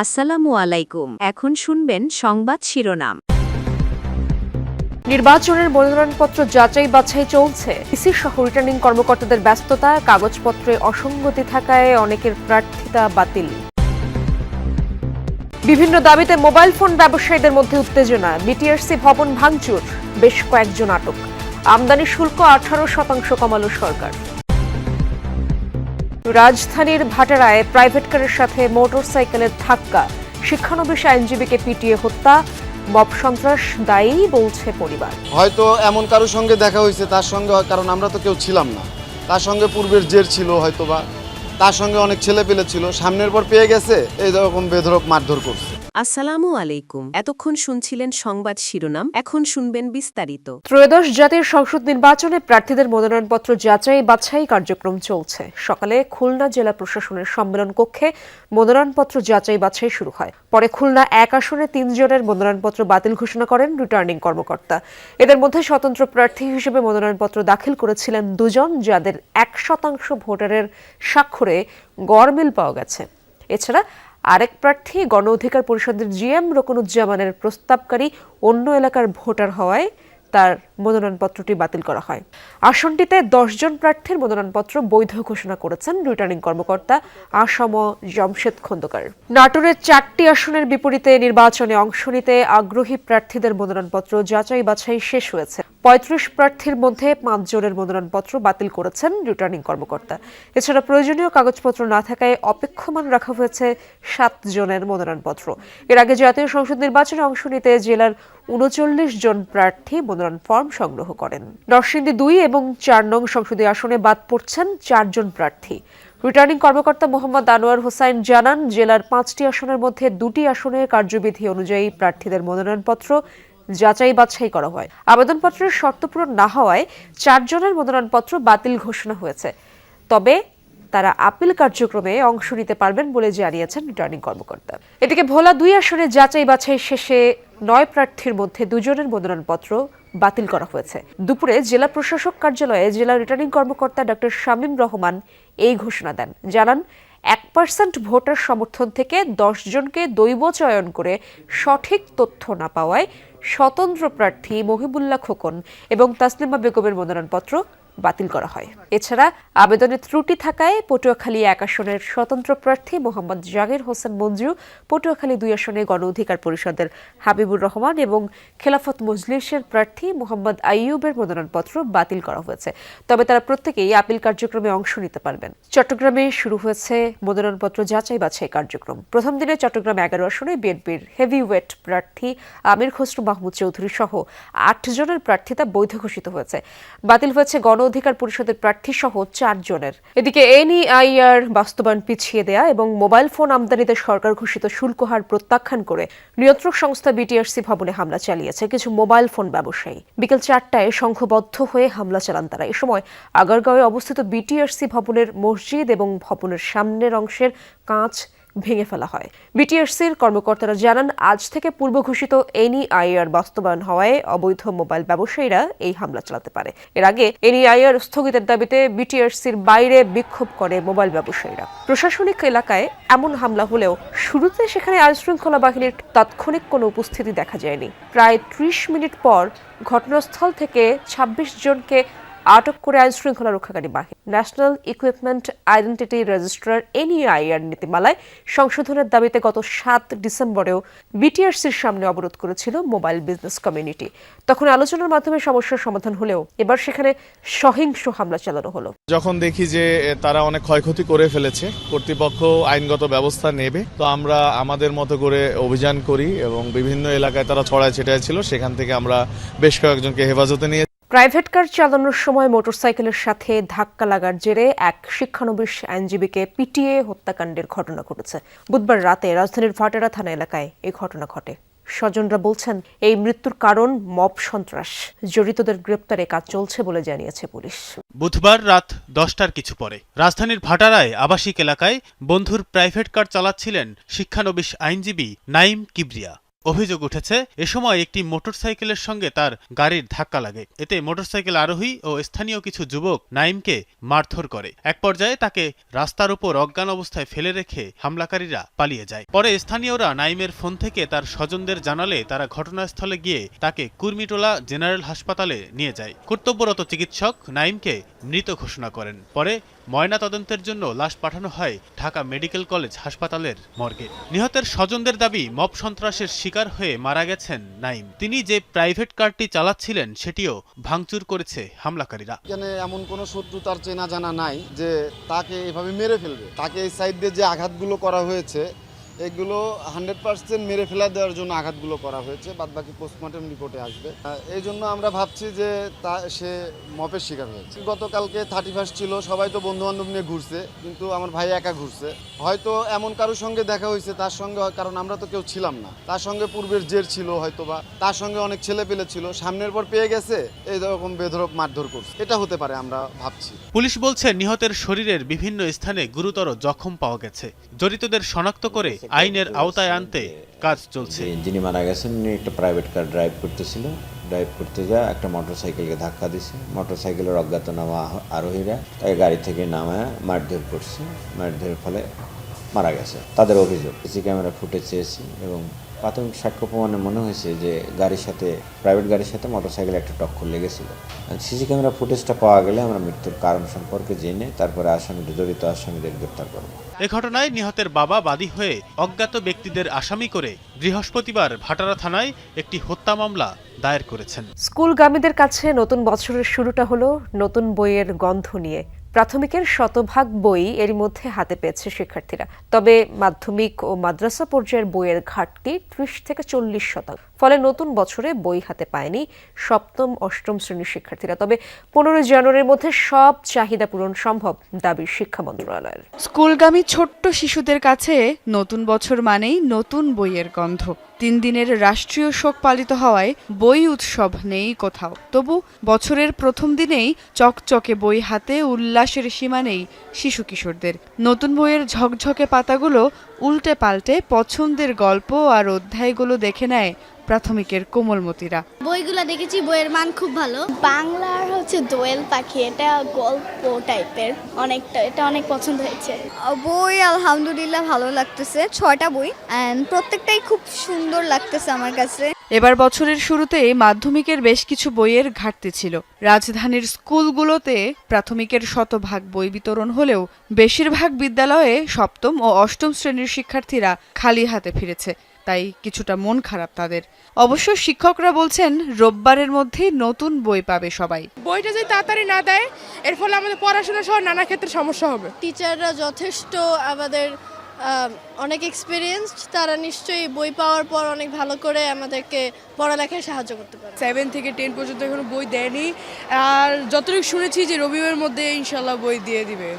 আসসালামু আলাইকুম। এখন শুনবেন সংবাদ শিরোনাম। নির্বাচনের মনোনয়নপত্র যাচাই বাছাই চলছে। ইসি সহ রিটার্নিং কর্মকর্তাদের ব্যস্ততা, কাগজপত্রে অসঙ্গতি থাকায় অনেকের প্রার্থিতা বাতিল। বিভিন্ন দাবিতে মোবাইল ফোন ব্যবসায়ীদের মধ্যে উত্তেজনা, বিটিআরসি ভবন ভাঙচুর, বেশ কয়েকজন আটক। আমদানি শুল্ক আঠারো শতাংশ কমালো সরকার। রাজধানীর ভাটারায় প্রাইভেট কারের সাথে মোটরসাইকেলের ধাক্কা। শিক্ষানবিশ আইনজীবীকে পিটিয়ে হত্যা, মব সন্ত্রাস দায়ী বলছে পরিবার। হয়তো এমন কারোর সঙ্গে দেখা হয়েছে, তার সঙ্গে কারণ আমরা তো কেউ ছিলাম না। তার সঙ্গে পূর্বের জের ছিল হয়তোবা, তার সঙ্গে অনেক ছেলে পেলে ছিল, সামনের পর পেয়ে গেছে, এই রকম বেধরক মারধর করছে। আসসালামু আলাইকুম। এতক্ষণ শুনছিলেন সংবাদ শিরোনাম, এখন শুনবেন বিস্তারিত। ত্রয়োদশ জাতীয় সংসদ নির্বাচনে প্রার্থীদের মনোনয়নপত্র যাচাই বাছাই কার্যক্রম চলছে। সকালে খুলনা জেলা প্রশাসনের সম্মেলন কক্ষে মনোনয়নপত্র যাচাই বাছাই শুরু হয়। পরে খুলনা এক আসনে তিনজনের মনোনয়নপত্র বাতিল ঘোষণা করেন রিটার্নিং কর্মকর্তা। এদের মধ্যে স্বতন্ত্র প্রার্থী হিসেবে মনোনয়নপত্র দাখিল করেছিলেন দুজন, যাদের এক শতাংশ ভোটারের স্বাক্ষরে গড়মিল পাওয়া গেছে। এছাড়া আরেক প্রার্থী গণ অধিকার পরিষদের জিএম রকনুজ্জামানের প্রস্তাবকারী অন্য এলাকার ভোটার হওয়ায় তার মনোনয়নপত্রটি বাতিল করা হয়। আসনটিতে দশজন প্রার্থীর মনোনয়নপত্র বৈধ ঘোষণা করেছেন রিটার্নিং কর্মকর্তা আসম জমশেদ খন্দকার। নাটোরের চারটি আসনের বিপরীতে নির্বাচনে অংশ নিতে আগ্রহী প্রার্থীদের মনোনয়নপত্র যাচাই বাছাই শেষ হয়েছে। পঁয়ত্রিশ প্রার্থীর মধ্যে পাঁচ জনের মনোনয়নপত্র বাতিল করেছেন রিটার্নিং কর্মকর্তা। এছাড়া প্রয়োজনীয় কাগজপত্র না থাকায় অপেক্ষমান রাখা হয়েছে সাত জনের মনোনয়নপত্র। এর আগে জাতীয় সংসদ নির্বাচনে অংশ নিতে জেলার উনচল্লিশ জন প্রার্থী মনোনয়ন ফর্ম সংগ্রহ করেন। নরসিংদী দুই এবং চার নং সংসদীয় আসনে বাদ পড়ছেন চারজন প্রার্থী। রিটার্নিং কর্মকর্তা মোহাম্মদ আনোয়ার হোসাইন জানান, জেলার পাঁচটি আসনের মধ্যে দুটি আসনে কার্যবিধি অনুযায়ী প্রার্থীদের মনোনয়নপত্র যাচাই বাছাই করা হয়। আবেদনপত্রের শর্ত পূরণ না হওয়ায় চারজনের মনোনয়নপত্র বাতিল ঘোষণা হয়েছে। তবে তারা আপিল কার্যক্রমে অংশ নিতে পারবেন বলে জানিয়েছেন রিটার্নিং কর্মকর্তা। এদিকে ভোলা দুই আসনে যাচাই বাছাই শেষে নয় প্রার্থীর মধ্যে দুজনের মনোনয়নপত্র বাতিল করা হয়েছে। দুপুরে জেলা প্রশাসক কার্যালয়ে জেলা রিটার্নিং কর্মকর্তা ডক্টর শামীম রহমান এই ঘোষণা দেন। জানান এক পার্সেন্ট ভোটার সমর্থন থেকে দশজনকে দৈব চয়ন করে সঠিক তথ্য না পাওয়ায় স্বতন্ত্র প্রার্থী মহিবুল্লাহ খোকন এবং তাসলিমা বেগমের মনোনয়নপত্র বাতিল করা হয়। এছাড়া আবেদনে ত্রুটি থাকায় পটুয়াখালী এক আসনের স্বতন্ত্র প্রার্থী মোহাম্মদ জাগির হোসেন মঞ্জু, পটুয়াখালী দুই আসনে গণ অধিকার পরিষদের হাবিবুর রহমান এবং খেলাফত মজলিসের প্রার্থী মোহাম্মদ আইয়ুবের মনোনয়নপত্র বাতিল করা হয়েছে। তবে তারা প্রত্যেকেই আপিল কার্যক্রমে অংশ নিতে পারবেন। চট্টগ্রামে শুরু হয়েছে মনোনয়নপত্র যাচাই বাছাই কার্যক্রম। প্রথম দিনে চট্টগ্রাম এগারো আসনে বিএনপির হেভি ওয়েট প্রার্থী আমির খসরু মাহমুদ চৌধুরী সহ আট জনের প্রার্থিতা বৈধ ঘোষিত হয়েছে। বাতিল হয়েছে গণ অধিকার পরিষদের প্রার্থী সহ চার জনের এদিকে এনইআইআর বাস্তবায়ন পিছিয়ে দেয়া এবং মোবাইল ফোন আমদানিতে সরকার ঘোষিত শুল্ক হার প্রত্যাখ্যান করে নিয়ন্ত্রক সংস্থা বিটিআরসি ভবনে হামলা চালিয়েছে কিছু মোবাইল ফোন ব্যবসায়ী। বিকেল চারটায় সংঘবদ্ধ হয়ে হামলা চালান তারা। এ সময় আগারগাঁওয়ে অবস্থিত বিটিআরসি ভবনের মসজিদ এবং ভবনের সামনের অংশের কাঁচ ভেঙে ফেলা হয়। বিটিআরসির কর্মকর্তারা জানান, আজ থেকে পূর্ব ঘোষিত এনইআইআর বাস্তবায়ন হওয়ায় অবৈধ মোবাইল ব্যবসায়ীরা এই হামলা চালাতে পারে। এর আগে এনইআইআর স্থগিতের দাবিতে বিটিআরসির বাইরে বিক্ষোভ করে মোবাইল ব্যবসায়ীরা। প্রশাসনিক এলাকায় এমন হামলা হলেও শুরুতে সেখানে আইনশৃঙ্খলা বাহিনীর তাৎক্ষণিক কোনো উপস্থিতি দেখা যায়নি। প্রায় ত্রিশ মিনিট পর ঘটনাস্থল থেকে ২৬ জনকে আটক করে আইন শৃঙ্খলা রক্ষাকারী বাহিনী। National equipment identity registrar NEIR নীতিমালায় সংশোধনের দাবিতে গত সাত ডিসেম্বরেও বিটিআরসির সামনে অবরোধ করেছিল মোবাইল বিজনেস কমিউনিটি। তখন আলোচনার মাধ্যমে সমস্যার সমাধান হলেও এবার সেখানে সহিংস হামলা চালানো হলো। যখন দেখি যে তারা অনেক ক্ষয়ক্ষতি করে ফেলেছে, কর্তৃপক্ষ আইনগত ব্যবস্থা নেবে, তো আমরা আমাদের মতো করে অভিযান করি এবং বিভিন্ন এলাকায় তারা ছড়ায় ছিটায় ছিল, সেখান থেকে আমরা বেশ কয়েকজনকে হেফাজতে নিয়ে প্রাইভেট কার চালানোর সময় মোটরসাইকেলের সাথে ধাক্কা লাগার জেরে এক শিক্ষানবিশ আইনজীবীকে পিটিয়ে হত্যাকাণ্ডের ঘটনা ঘটেছে। বুধবার রাতে রাজধানীর ভাটেরা থানা এলাকায় এই ঘটনা ঘটে। স্বজনরা বলছেন, এই মৃত্যুর কারণ মব সন্ত্রাস। জড়িতদের গ্রেপ্তারে কাজ চলছে বলে জানিয়েছে পুলিশ। বুধবার রাত দশটার কিছু পরে রাজধানীর ভাটারায় আবাসিক এলাকায় বন্ধুর প্রাইভেট কার চালাচ্ছিলেন শিক্ষানবিশ আইনজীবী নাইম কিবরিয়া। অভিযোগ উঠেছে, এ সময় একটি মোটরসাইকেলের সঙ্গে তার গাড়ির ধাক্কা লাগে। এতে মোটরসাইকেল আরোহী ও স্থানীয় কিছু যুবক নাইমকে মারধর করে। এক পর্যায়ে তাকে রাস্তার উপর অজ্ঞান অবস্থায় ফেলে রেখে হামলাকারীরা পালিয়ে যায়। পরে স্থানীয়রা নাইমের ফোন থেকে তার স্বজনদের জানালে তারা ঘটনাস্থলে গিয়ে তাকে কুর্মিটোলা জেনারেল হাসপাতালে নিয়ে যায়। কর্তব্যরত চিকিৎসক নাইমকে মৃত ঘোষণা করেন। পরে ময়না তদন্তের জন্য লাশ পাঠানো হয় ঢাকা মেডিকেল কলেজ হাসপাতালের মর্গে। নিহতের স্বজনদের দাবি, মব সন্ত্রাসের শিকার হয়ে মারা গেছেন নাইম। তিনি যে প্রাইভেট কারটি চালাচ্ছিলেন, সেটিও ভাঙচুর করেছে হামলাকারীরা। এখানে এমন কোনো শত্রু তার চেনা জানা নাই যে তাকে এভাবে মেরে ফেলবে। তাকে এই সাইড দিয়ে যে আঘাতগুলো করা হয়েছে এগুলো হান্ড্রেড পার্সেন্ট মেরে ফেলা দেওয়ার জন্য আঘাতগুলো করা হয়েছে বাদ বাকি পোস্টমর্টম রিপোর্টে আসবে এই জন্য আমরা ভাবছি যে তা, সে মপের শিকার হয়েছে। গতকালকে থার্টি ফার্স্ট ছিল, সবাই তো বন্ধু বান্ধব নিয়ে ঘুরছে, কিন্তু আমার ভাই একা ঘুরছে। হয়তো এমন কারোর সঙ্গে দেখা হয়েছে, তার সঙ্গে কারণ আমরা তো কেউ ছিলাম না। তার সঙ্গে পূর্বের জের ছিল হয়তোবা, তার সঙ্গে অনেক ছেলে পেলে ছিল, সামনের পর পেয়ে গেছে, এই রকম বেধরক মারধর করছে। এটা হতে পারে আমরা ভাবছি। পুলিশ বলছে, নিহতের শরীরের বিভিন্ন স্থানে গুরুতর জখম পাওয়া গেছে। জড়িতদের শনাক্ত করে আইনের আওতায় আনতে কাজ চলছে। যিনি মারা গেছেন উনি একটা প্রাইভেট কার ড্রাইভ করতেছিল। ড্রাইভ করতে যা একটা মোটরসাইকেলকে ধাক্কা দিছে। মোটরসাইকেলের অজ্ঞাতনামা আরোহীরা তাকে গাড়ি থেকে নামায় মারধর করছে। মারধরের ফলে মারা গেছে। তাদের অভিযোগ সিসি ক্যামেরা ফুটেজ চেয়েছি এবং প্রাথমিক সাক্ষ্য প্রমাণে মনে হয়েছে যে গাড়ির সাথে প্রাইভেট গাড়ির সাথে মোটর সাইকেল একটা টক্কর লেগেছিল। সিসি ক্যামেরা ফুটেজটা পাওয়া গেলে আমরা মৃত্যুর কারণ সম্পর্কে জেনে তারপরে আসামিদের জড়িত আসামিদের গ্রেপ্তার করব। এ ঘটনায় নিহতের বাবা বাদী হয়ে অজ্ঞাত ব্যক্তিদের আসামি করে বৃহস্পতিবার ভাটারা থানায় একটি হত্যা মামলা দায়ের করেছেন। স্কুলগামীদের কাছে নতুন বছরের শুরুটা হলো নতুন বইয়ের গন্ধ নিয়ে। প্রাথমিকের শতভাগ বই এর মধ্যে হাতে পেয়েছে শিক্ষার্থীরা। তবে মাধ্যমিক ও মাদ্রাসা পর্যায়ের বইয়ের ঘাটতি ত্রিশ থেকে চল্লিশ শতাংশ। ফলে নতুন বছরে বই হাতে পায়নি সপ্তম, অষ্টম শ্রেণির শিক্ষার্থীরা। তবে পনেরোই জানুয়ারির মধ্যে সব চাহিদা পূরণ সম্ভব দাবি শিক্ষা মন্ত্রণালয়ের। স্কুলগামী ছোট্ট শিশুদের কাছে নতুন বছর মানেই নতুন বইয়ের গন্ধ। তিন দিনের রাষ্ট্রীয় শোক পালিত হওয়ায় বই উৎসব নেই কোথাও। তবু বছরের প্রথম দিনেই চকচকে বই হাতে, উল্লাসের সীমা নেই শিশু কিশোরদের। নতুন বইয়ের ঝকঝকে পাতাগুলো উল্টে পাল্টে পছন্দের গল্প আর অধ্যায়গুলো দেখে নেয় প্রাথমিকের কোমলমতিরা। বইগুলো দেখেছি বইয়ের মান খুব ভালো। বাংলার হচ্ছে দোয়েল পাখি এটা গল্প টাইপের অনেকটা এটা অনেক পছন্দ হয়েছে। বই আলহামদুলিল্লাহ ভালো লাগতেছে ছয়টা বই অ্যান্ড প্রত্যেকটাই খুব সুন্দর লাগতেছে আমার কাছে। এবার বছরের শুরুতেই মাধ্যমিকের বেশ কিছু বইয়ের ঘাটতি ছিল। রাজধানীর স্কুলগুলোতে প্রাথমিকের শতভাগ বই বিতরণ হলেও বেশিরভাগ বিদ্যালয়ে সপ্তম ও অষ্টম শ্রেণির শিক্ষার্থীরা খালি হাতে ফিরেছে। তাই কিছুটা মন খারাপ তাদের। অবশ্য শিক্ষকরা বলছেন রোববারের মধ্যেই নতুন বই পাবে সবাই। বইটা যদি তাড়াতাড়ি না দেয় এর ফলে আমাদের পড়াশোনা সহ নানা ক্ষেত্রে সমস্যা হবে। টিচাররা যথেষ্ট আমাদের অনেক এক্সপিরিয়েন্সড তারা নিশ্চয়ই বই পাওয়ার পর অনেক ভালো করে আমাদেরকে পড়ালেখায় সাহায্য করতে পারে সেভেন থেকে টেন পর্যন্ত এখনও বই দেয়নি। আর যতটুকু শুনেছি যে রবিবারের মধ্যে ইনশাল্লাহ বই দিয়ে দিবে।